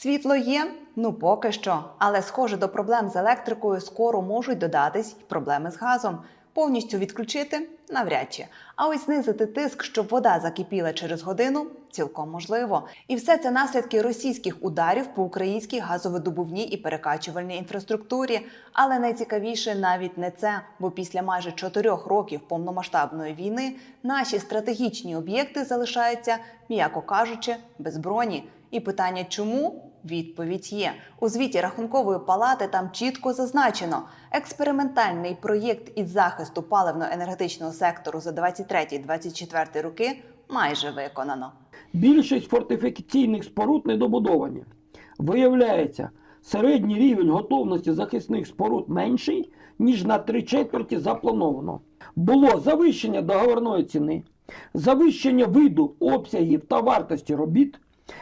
Світло є? Ну поки що. Але схоже, до проблем з електрикою скоро можуть додатись й проблеми з газом. Повністю відключити навряд чи. А ось знизити тиск, щоб вода закипіла через годину, цілком можливо. І все це наслідки російських ударів по українській газовидобувній і перекачувальній інфраструктурі. Але найцікавіше навіть не це, бо після майже чотирьох років повномасштабної війни наші стратегічні об'єкти залишаються, м'яко кажучи, без броні. І питання, чому? Відповідь є у звіті рахункової палати. Там чітко зазначено, експериментальний проєкт із захисту паливно-енергетичного сектору за 23-24 роки майже виконано. Більшість фортифікаційних споруд недобудовані. Виявляється, середній рівень готовності захисних споруд менший, ніж на три четверті заплановано. Було завищення договорної ціни, завищення виду обсягів та вартості робіт,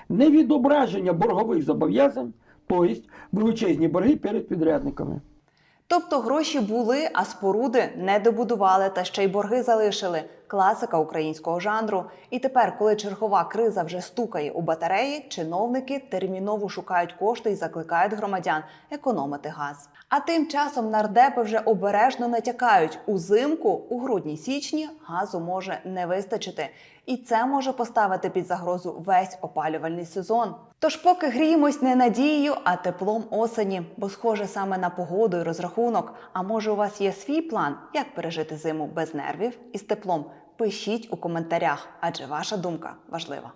невідображення боргових зобов'язань, тобто величезні борги перед підрядниками. Тобто гроші були, а споруди не добудували та ще й борги залишили. Класика українського жанру. І тепер, коли чергова криза вже стукає у батареї, чиновники терміново шукають кошти і закликають громадян економити газ. А тим часом нардепи вже обережно натякають узимку у грудні-січні газу може не вистачити. І це може поставити під загрозу весь опалювальний сезон. Тож поки гріємось не надією, а теплом осені, бо схоже саме на погоду і розрахунок. А може, у вас є свій план, як пережити зиму без нервів і з теплом? Пишіть у коментарях, адже ваша думка важлива.